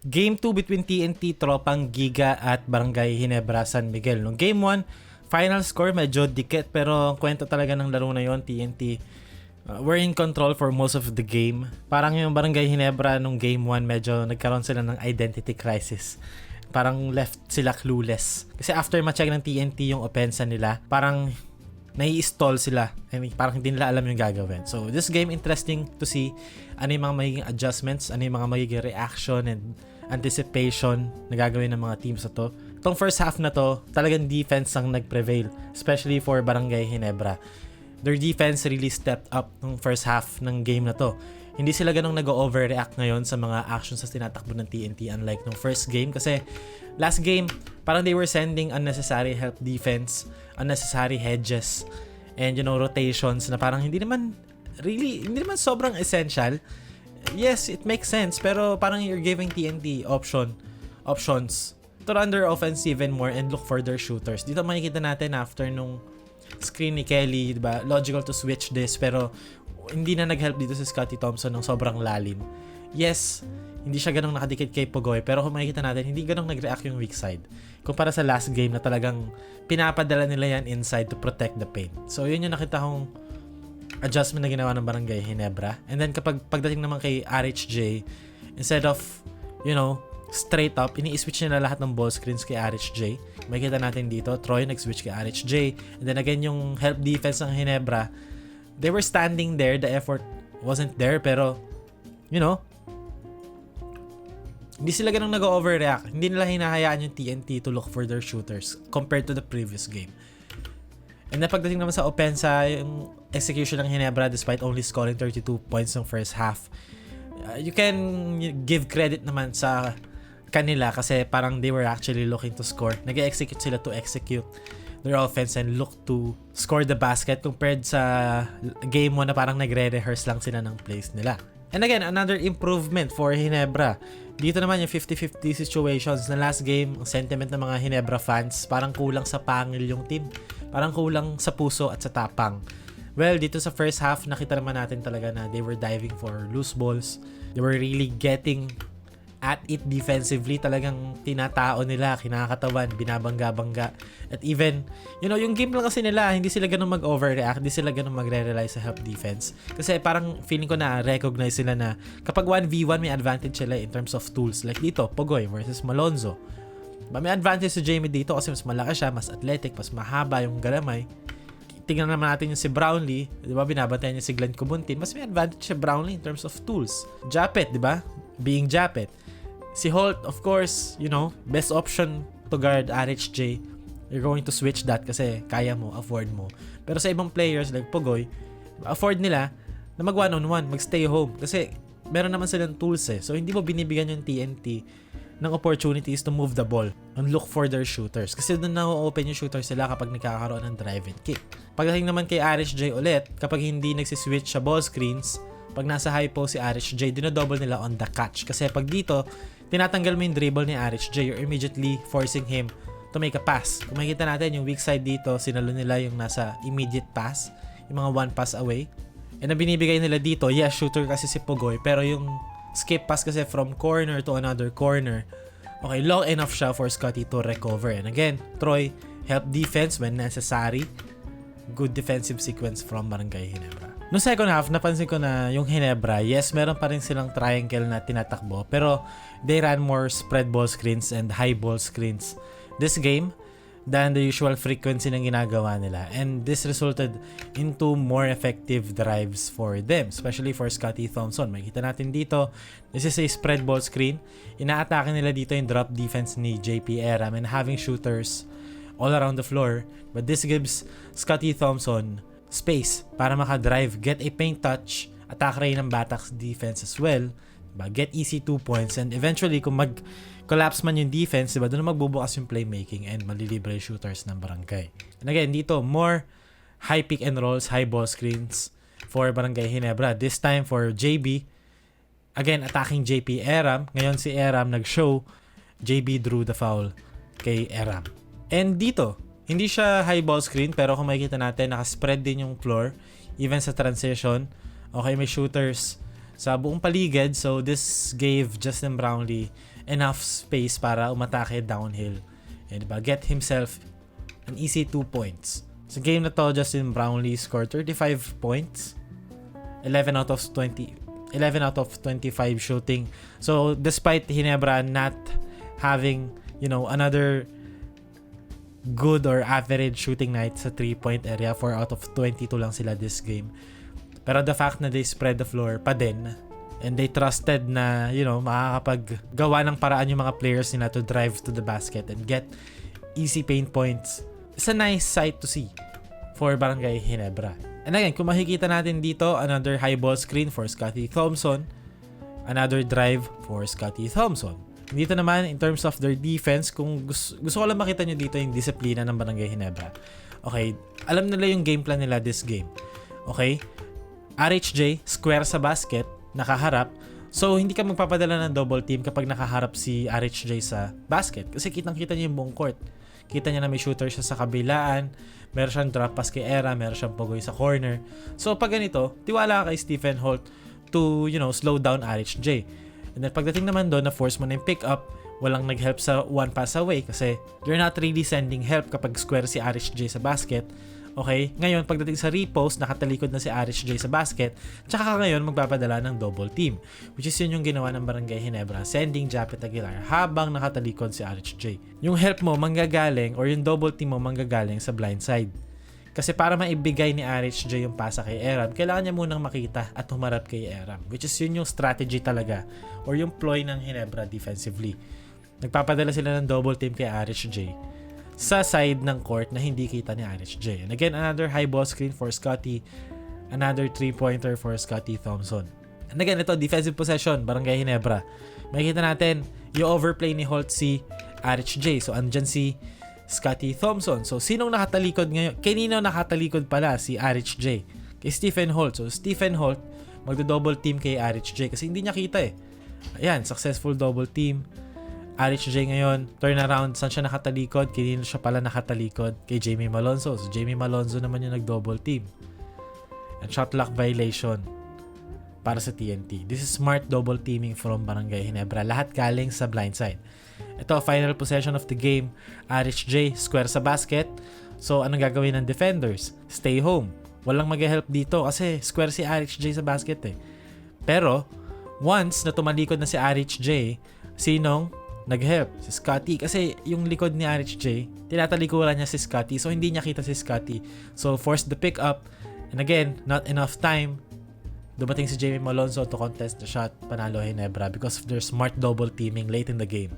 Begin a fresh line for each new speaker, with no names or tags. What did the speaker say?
Game 2 between TNT, Tropang Giga at Barangay Hinebra San Miguel. Nung game 1, final score medyo dikit pero ang kwento talaga ng laro na yon TNT uh, we're in control for most of the game. Parang yung Barangay Hinebra nung game 1 medyo nagkaroon sila ng identity crisis. Parang left sila clueless. Kasi after ma-check ng TNT yung opensa nila, parang nai-stall sila. I mean, parang hindi nila alam yung gagawin. So, this game interesting to see ano yung mga magiging adjustments, ano yung mga magiging reaction and anticipation na gagawin ng mga teams na to. Itong first half na to, talagang defense ang nag-prevail, especially for Barangay Hinebra. Their defense really stepped up nung first half ng game na to. Hindi sila ganong nag-overreact ngayon sa mga actions na tinatakbo ng TNT unlike nung first game kasi last game, parang they were sending unnecessary help defense, unnecessary hedges, and you know, rotations na parang hindi naman really, hindi naman sobrang essential. Yes, it makes sense, pero parang you're giving TNT option, options to run their offense even more and look for their shooters. Dito makikita natin after nung screen ni Kelly, di ba? Logical to switch this, pero hindi na nag-help dito si Scotty Thompson ng sobrang lalim. Yes, hindi siya ganong nakadikit kay Pogoy, pero kung makikita natin, hindi ganong nag-react yung weak side. Kumpara sa last game na talagang pinapadala nila yan inside to protect the paint. So, yun yung nakita kong adjustment na ginawa ng Barangay Hinebra. And then kapag pagdating naman kay RHJ, instead of, you know, straight up, ini-switch nila lahat ng ball screens kay RHJ. Makikita natin dito, Troy nag-switch kay RHJ. And then again, yung help defense ng Hinebra, they were standing there, the effort wasn't there, pero, you know, hindi sila ganun nag-overreact. Hindi nila hinahayaan yung TNT to look for their shooters compared to the previous game. And then pagdating naman sa Opensa, yung execution ng Hinebra despite only scoring 32 points ng first half, uh, you can give credit naman sa kanila kasi parang they were actually looking to score. Nag-execute sila to execute their offense and look to score the basket compared sa game 1 na parang nagre-rehearse lang sila ng plays nila. And again, another improvement for Hinebra. Dito naman yung 50-50 situations na last game, ang sentiment ng mga Hinebra fans, parang kulang sa pangil yung team. Parang kulang sa puso at sa tapang. Well, dito sa first half, nakita naman natin talaga na they were diving for loose balls. They were really getting at it defensively talagang tinatao nila, kinakatawan, binabangga-bangga. At even, you know, yung game lang kasi nila, hindi sila ganun mag-overreact, hindi sila ganun magre-rely sa help defense. Kasi parang feeling ko na recognize sila na kapag 1v1 may advantage sila in terms of tools. Like dito, Pogoy versus Malonzo. Ba may advantage si Jamie dito kasi mas malaki siya, mas athletic, mas mahaba yung galamay. Tingnan naman natin yung si Brownlee, 'di ba? Binabantayan niya si Glenn Kubuntin. Mas may advantage si Brownlee in terms of tools. Japet, 'di ba? Being Japet. Si Holt, of course, you know, best option to guard RHJ. You're going to switch that kasi kaya mo, afford mo. Pero sa ibang players like Pogoy, afford nila na mag one-on-one, mag-stay home. Kasi meron naman silang tools eh. So hindi mo binibigyan yung TNT ng opportunities to move the ball and look for their shooters. Kasi doon na-open yung shooters sila kapag nagkakaroon ng drive and kick. Pagdating naman kay RHJ ulit, kapag hindi nagsiswitch sa ball screens, pag nasa high post si RHJ, dinodouble nila on the catch. Kasi pag dito, tinatanggal mo yung dribble ni RHJ, you're immediately forcing him to make a pass. Kung makikita natin, yung weak side dito, sinalo nila yung nasa immediate pass, yung mga one pass away. And ang binibigay nila dito, yes, shooter kasi si Pogoy, pero yung skip pass kasi from corner to another corner, okay, long enough siya for Scotty to recover. And again, Troy, help defense when necessary. Good defensive sequence from Barangay Hinebra. No second half, napansin ko na yung Hinebra, yes, meron pa rin silang triangle na tinatakbo, pero they ran more spread ball screens and high ball screens this game than the usual frequency ng ginagawa nila. And this resulted into more effective drives for them, especially for Scotty Thompson. Makikita natin dito, this is a spread ball screen. Inaatake nila dito yung drop defense ni JP Eram and having shooters all around the floor. But this gives Scotty Thompson space para makadrive, get a paint touch, attack rin ng Bataks defense as well. Diba? Get easy 2 points and eventually kung mag-collapse man yung defense, diba, doon magbubukas yung playmaking and malilibre yung shooters ng barangay. And again, dito, more high pick and rolls, high ball screens for Barangay Hinebra. This time for JB. Again, attacking JP Eram. Ngayon si Eram nag-show. JB drew the foul kay Eram. And dito, hindi siya high ball screen pero kung makikita natin, nakaspread din yung floor even sa transition. Okay, may shooters sa buong paligid. So, this gave Justin Brownlee enough space para umatake downhill. Eh, diba? Get himself an easy 2 points. Sa game na to, Justin Brownlee scored 35 points. 11 out of 20 11 out of 25 shooting. So, despite Hinebra not having, you know, another good or average shooting night sa 3-point area, 4 out of 22 lang sila this game. Pero the fact na they spread the floor pa din, and they trusted na, you know, makakapaggawa ng paraan yung mga players nila to drive to the basket and get easy paint points. It's a nice sight to see for Barangay Hinebra. And again, kung makikita natin dito, another high ball screen for Scotty Thompson. Another drive for Scotty Thompson. Dito naman, in terms of their defense, kung gusto, gusto ko lang makita nyo dito yung disiplina ng Barangay Hinebra. Okay, alam nila yung game plan nila this game. Okay, RHJ, square sa basket, nakaharap. So, hindi ka magpapadala ng double team kapag nakaharap si RHJ sa basket. Kasi kitang-kita niya yung buong court. Kita niya na may shooter siya sa kabilaan, meron siyang drop pass kay Era, meron siyang pugoy sa corner. So pag ganito, tiwala ka kay Stephen Holt to, you know, slow down RHJ. And then pagdating naman doon na force mo na yung pick up, walang nag-help sa one pass away kasi you're not really sending help kapag square si RHJ sa basket. Okay? Ngayon, pagdating sa repost, nakatalikod na si RHJ sa basket, tsaka ka ngayon magpapadala ng double team. Which is yun yung ginawa ng Barangay Hinebra, sending Japet Aguilar habang nakatalikod si RHJ. Yung help mo manggagaling or yung double team mo manggagaling sa blind side. Kasi para maibigay ni RHJ yung pasa kay Eram, kailangan niya munang makita at humarap kay Eram. Which is yun yung strategy talaga or yung ploy ng Hinebra defensively. Nagpapadala sila ng double team kay RHJ sa side ng court na hindi kita ni RHJ. And again, another high ball screen for Scotty. Another three-pointer for Scotty Thompson. And again, ito, defensive possession, Barangay Hinebra. Makikita natin, yung overplay ni Holt si RHJ. So, andyan si Scotty Thompson. So, sinong nakatalikod ngayon? Kanino nakatalikod pala si RHJ? Kay Stephen Holt. So, Stephen Holt, magdo-double team kay RHJ kasi hindi niya kita eh. Ayan, successful double team. RHJ ngayon, turn around, saan siya nakatalikod? Kanino siya pala nakatalikod? Kay Jamie Malonzo. So, Jamie Malonzo naman yung nag-double team. And shot clock violation para sa TNT. This is smart double teaming from Barangay Hinebra. Lahat galing sa blind side. Ito, final possession of the game. RHJ, square sa basket. So, anong gagawin ng defenders? Stay home. Walang mag-help dito kasi square si RHJ sa basket eh. Pero, once na tumalikod na si RHJ, sinong nag-help si Scotty kasi yung likod ni RHJ tinatalikuran niya si Scotty so hindi niya kita si Scotty so forced the pick up and again not enough time dumating si Jamie Malonzo to contest the shot panalo Hinebra because of their smart double teaming late in the game